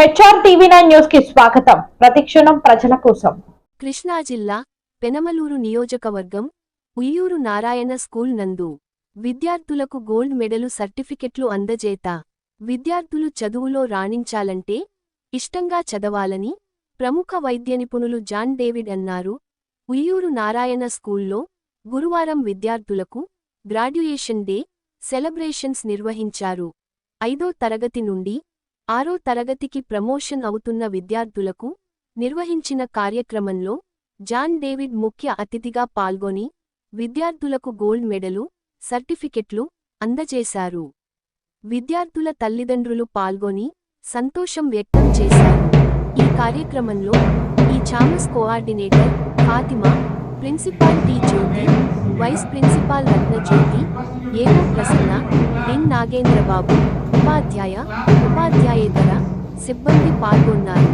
HR TV nine న్యూస్కి స్వాగతం. ప్రతిక్షణం ప్రజల కోసం. కృష్ణా జిల్లా పెనమలూరు నియోజకవర్గం ఉయ్యూరు నారాయణ స్కూల్ నందు విద్యార్థులకు గోల్డ్ మెడలు సర్టిఫికెట్లు అందజేత. విద్యార్థులు చదువులో రాణించాలంటే ఇష్టంగా చదవాలని ప్రముఖ వైద్య నిపుణులు జాన్ డేవిడ్ అన్నారు. ఉయ్యూరు నారాయణ స్కూల్లో గురువారం విద్యార్థులకు గ్రాడ్యుయేషన్ డే సెలబ్రేషన్స్ నిర్వహించారు. ఐదో తరగతి నుండి ఆరో తరగతికి ప్రమోషన్ అవుతున్న విద్యార్థులకు నిర్వహించిన కార్యక్రమంలో జాన్ డేవిడ్ ముఖ్య అతిథిగా పాల్గొని విద్యార్థులకు గోల్డ్ మెడలు సర్టిఫికెట్లు అందజేశారు. విద్యార్థుల తల్లిదండ్రులు పాల్గొని సంతోషం వ్యక్తం చేశారు. ఈ కార్యక్రమంలో ఈ చామస్ coordinator Fatima principal T Jyothi vice principal Ratnajyothi AO Prasanna N Nagendrababu ఉపాధ్యాయ ఉపాధ్యాయేతర సిబ్బంది పాల్గొన్నారు.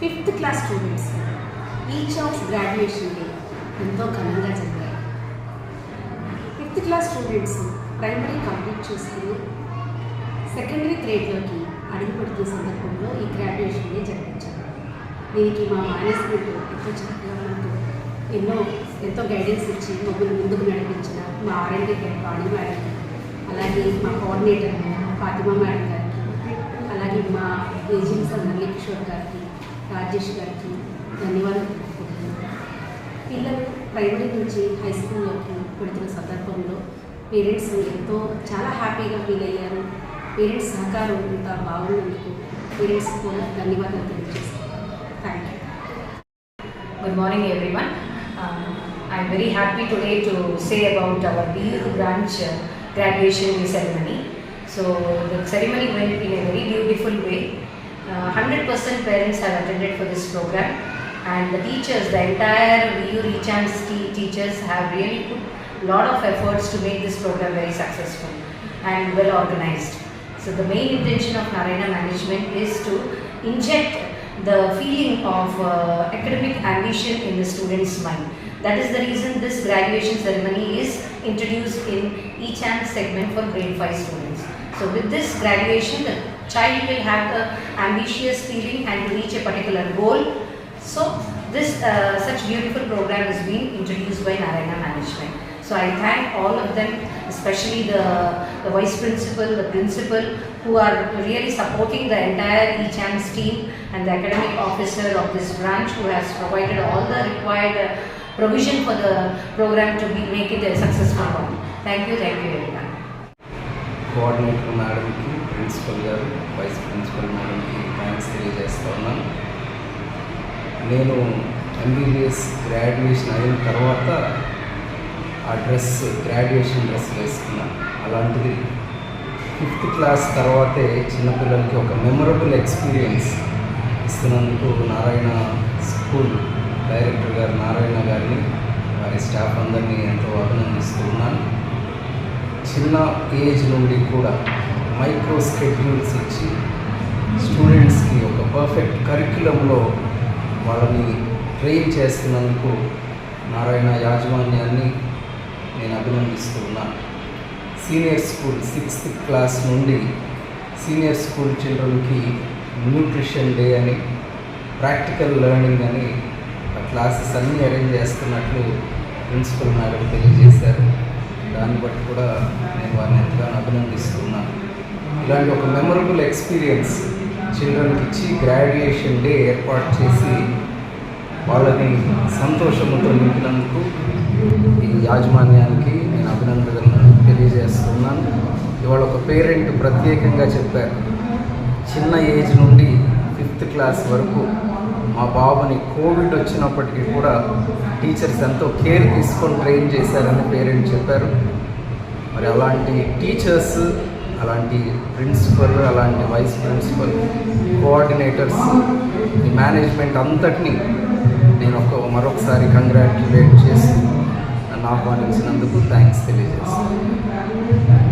Fifth class students. Each of graduation day ఎంతో ఘనంగా జరిగాయి. Fifth class students primary complete చేసుకుని సెకండరీ గ్రేడ్లోకి అడుగుపెడుతున్న సందర్భంలో ఈ గ్రాడ్యుయేషన్ డే జరిపించారు. దీనికి మా మేనేజ్మెంట్ ఎంతో చక్కగా మనకు ఎన్నో ఎంతో గైడెన్స్ ఇచ్చి మమ్మల్ని ముందుకు నడిపించిన మా ఆర్ఎండి గారు వాణి మేడం అలాగే మా కోఆర్డినేటర్ ఫాతిమా మేడం గారికి అలాగే మా ఏజెన్సీ మల్లికిషోర్ గారికి రాజేష్ గారికి ధన్యవాదాలు. పిల్లలు ప్రైమరీ నుంచి హై స్కూల్లోకి పెడుతున్న సందర్భంలో పేరెంట్స్ ఎంతో చాలా హ్యాపీగా ఫీల్ అయ్యారు. పేరెంట్స్ సహకారం ఇంత బాగున్నందుకు పేరెంట్స్ కూడా ధన్యవాదాలు తెలియజేస్తాను thank good morning every one I very happy today to say about our B branch graduation ceremony so the ceremony went in a very 100% parents have attended for this program, and the teachers, the entire Rechance te- teachers, have really put a lot of efforts to make this program very successful and well organized. So the main intention of Narayana management is to inject the feeling of uh, academic ambition in the student's mind. That is the reason this graduation ceremony is introduced in each and segment for grade 5 students. So with this graduation, child will have the ambitious feeling and reach a particular goal. So this uh, such beautiful program is being introduced by Narayana Management. So I thank all of them, especially the, the vice principal, the principal, who are really supporting the entire eChams team and the academic officer of this branch who has provided all the required uh, provision for the program to be, make it a successful one. Thank you, thank you everyone. Coordinator మేడంకి principal గారు vice principal మేడంకి thanks తెలియజేస్తా ఉన్నాను. నేను MBBS graduation అయిన తర్వాత ఆ dress graduation dress వేసుకున్నాను అలాంటిది ఫిఫ్త్ క్లాస్ తర్వాతే చిన్నపిల్లలకి ఒక మెమొరబుల్ ఎక్స్పీరియన్స్ ఇస్తున్నందుకు నారాయణ స్కూల్ డైరెక్టర్ గారు నారాయణ గారిని వారి స్టాఫ్ అందరినీ ఎంతో అభినందిస్తూ ఉన్నాను చిన్న ఏజ్ నుండి కూడా మైక్రో స్కెడ్యూల్స్ ఇచ్చి స్టూడెంట్స్కి ఒక పర్ఫెక్ట్ కరిక్యులంలో వాళ్ళని ట్రైన్ చేస్తున్నందుకు నారాయణ యాజమాన్యాన్ని నేను అభినందిస్తున్నాను సీనియర్ స్కూల్ సిక్స్త్ క్లాస్ నుండి సీనియర్ స్కూల్ చిల్డ్రన్కి న్యూట్రిషన్ డే అని ప్రాక్టికల్ లెర్నింగ్ అని ఆ క్లాసెస్ అన్నీ అరేంజ్ చేస్తున్నట్లు ప్రిన్సిపల్ మేడం తెలియజేశారు. దాన్ని బట్టి కూడా నేను వారిని ఎంతగానో అభినందిస్తున్నాను ఇలాంటి ఒక మెమరబుల్ ఎక్స్పీరియన్స్ చిల్డ్రన్కి ఇచ్చి గ్రాడ్యుయేషన్ డే ఏర్పాటు చేసి వాళ్ళని సంతోషంతో నింపినందుకు ఈ యాజమాన్యానికి నేను అభినందనలు తెలియజేస్తున్నాను. ఇవాళ ఒక పేరెంట్ ప్రత్యేకంగా చెప్పారు. చిన్న ఏజ్ నుండి ఫిఫ్త్ క్లాస్ వరకు మా బాబుని కోవిడ్ వచ్చినప్పటికీ కూడా టీచర్స్ ఎంతో కేర్ తీసుకొని ట్రైన్ చేశారని పేరెంట్ చెప్పారు. మరి అలాంటి టీచర్స్ అలాంటి ప్రిన్సిపల్ అలాంటి వైస్ ప్రిన్సిపల్ కోఆర్డినేటర్స్ ఈ మేనేజ్మెంట్ అంతటినీ నేను ఒక మరొకసారి కంగ్రాట్యులేట్ చేసి నన్ను ఆహ్వానించినందుకు థ్యాంక్స్ తెలియజేస్తాను